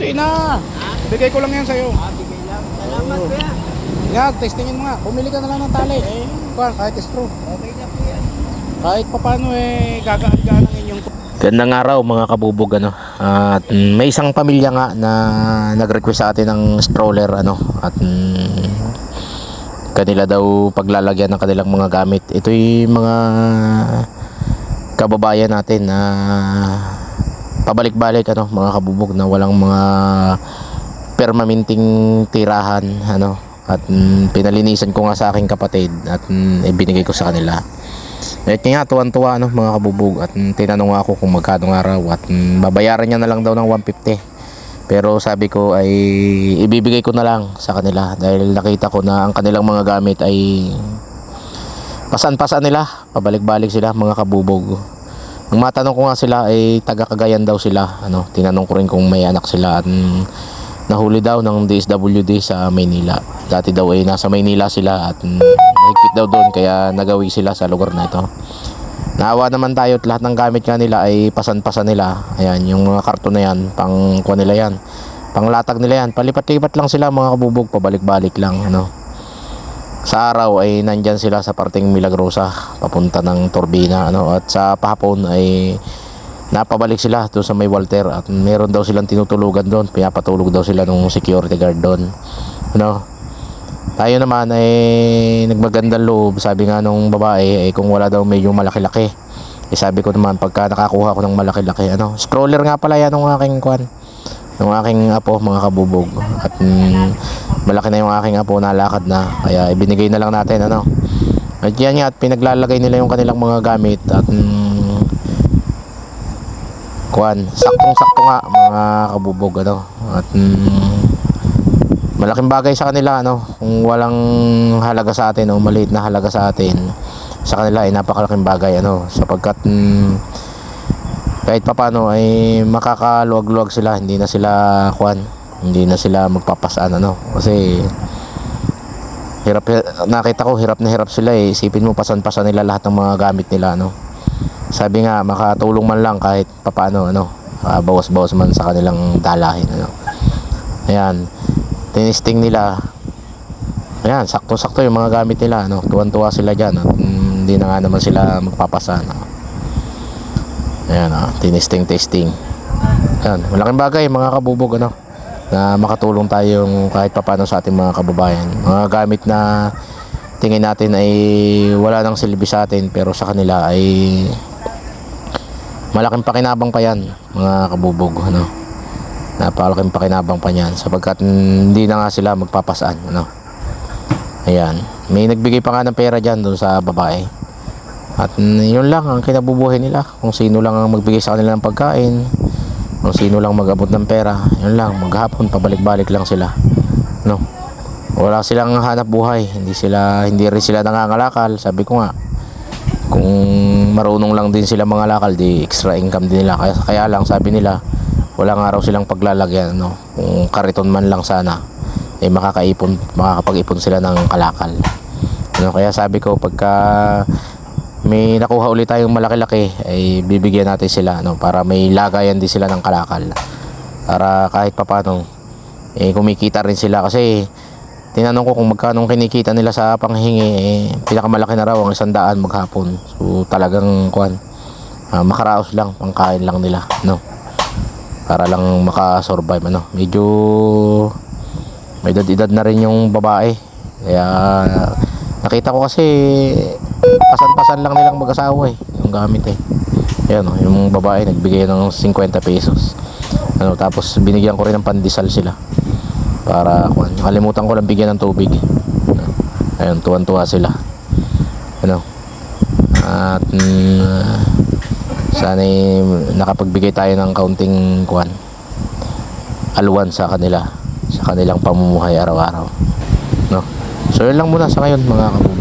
Hindi na. Bigay ko lang yan sa'yo. Ah, bigay lang. Salamat Oo. kuya. Yan, testingin mo nga. Bumili ka na lang ng tali. Eh, kuwan, kahit screw. Okay na kuya. Kahit papano eh, gagaan-gaan ang inyong Gandang araw mga kabubog ano. At mm, may isang pamilya nga na nag-request sa atin ng stroller ano at mm, kanila daw paglalagyan ng kanilang mga gamit. Ito'y mga kababayan natin na pabalik-balik ano mga kabubog na walang mga permanenting tirahan ano at mm, pinalinisan ko nga sa aking kapatid at mm, ibinigay ko sa kanila. At nga tuwan-tuwa no mga kabubog at mm, tinanong ako kung magkano nga raw at mm, babayaran niya na lang daw ng 150. Pero sabi ko ay ibibigay ko na lang sa kanila dahil nakita ko na ang kanilang mga gamit ay pasan-pasan nila, pabalik-balik sila mga kabubog. Nung matanong ko nga sila ay taga Cagayan daw sila, ano, tinanong ko rin kung may anak sila at nahuli daw ng DSWD sa Maynila. Dati daw ay nasa Maynila sila at mm, nahigpit daw doon kaya nagawi sila sa lugar na ito. Naawa naman tayo at lahat ng gamit nga nila ay pasan-pasan nila. Ayan, yung mga karton na yan, pang kuha nila yan. Panglatag nila yan. Palipat-lipat lang sila mga kabubog, pabalik-balik lang. Ano. Sa araw ay nandyan sila sa parting Milagrosa, papunta ng Turbina. Ano. At sa pahapon ay napabalik sila doon sa may Walter at meron daw silang tinutulugan doon. Pinapatulog daw sila ng security guard doon. Ano. Tayo naman ay nagmagandang loob. Sabi nga nung babae ay kung wala daw medyo malaki-laki. Eh sabi ko naman pagka nakakuha ko ng malaki-laki ano. Stroller nga pala yan ng aking kwan. Ng aking apo mga kabubog. At mm, malaki na yung aking apo nalakad na. Kaya ibinigay na lang natin ano. At yan nga at pinaglalagay nila yung kanilang mga gamit at mm, kwan. Saktong-sakto nga mga kabubog ano. At mm, malaking bagay sa kanila ano kung walang halaga sa atin o maliit na halaga sa atin sa kanila ay napakalaking bagay ano sapagkat mm, kahit papano ay makakaluwag-luwag sila hindi na sila kwan hindi na sila magpapasaan ano? Kasi hirap nakita ko hirap na hirap sila eh. Isipin mo pasan-pasan nila lahat ng mga gamit nila ano? Sabi nga makatulong man lang kahit papano ano? Ah, bawas-bawas man sa kanilang dalahin ano? Ayan. Tinisting nila. Ayan sakto-sakto yung mga gamit nila no tuwan-tuwa sila dyan at hindi na nga naman sila magpapasa no? ayan ah, tinisting testing ayan malaking bagay mga kabubog ano na makatulong tayong kahit papano sa ating mga kababayan. Mga gamit na tingin natin ay wala nang silbi sa atin pero sa kanila ay malaking pakinabang pa yan mga kabubog ano? Napakalaking pakinabang pa niyan sapagkat hindi na nga sila magpapasaan ano? Ayan. May nagbigay pa nga ng pera dyan doon sa babae. At yun lang ang kinabubuhay nila. Kung sino lang ang magbigay sa kanila ng pagkain kung sino lang mag-abot ng pera yun lang maghapon pabalik-balik lang sila. No? Wala silang hanap buhay hindi sila hindi rin sila nangangalakal sabi ko nga. Kung marunong lang din sila mga lakal di extra income din nila. Kaya, kaya lang sabi nila wala nga raw silang paglalagyan no? Kung kariton man lang sana eh makakaipon makakapag-ipon sila ng kalakal. Ano kaya sabi ko pagka may nakuha ulit tayong malaki-laki ay bibigyan natin sila no para may lagayan din sila ng kalakal. Para kahit papano eh kumikita rin sila. Kasi tinanong ko kung magkano kinikita nila sa panghingi eh, pinakamalaki na raw ang isang daan maghapon. So talagang kwan ah, makaraos lang pangkain lang nila no? Para lang makasurvive ano? Medyo may edad-edad na rin yung babae. Kaya nakita ko kasi pasan-pasan lang nilang mag-asawa eh. Yung gamit eh. Ayan oh, yung babae nagbigay ng 50 pesos. Ano tapos binigyan ko rin ng pandesal sila. Para kung nakalimutan ko lang bigyan ng tubig. Ano, ayun tuwan-tuwa sila. Ano at mm, sana ay nakapagbigay tayo ng kaunting kuan alwan sa kanila. Sa kanilang pamumuhay araw-araw. No? So yun lang muna sa ngayon mga kabubo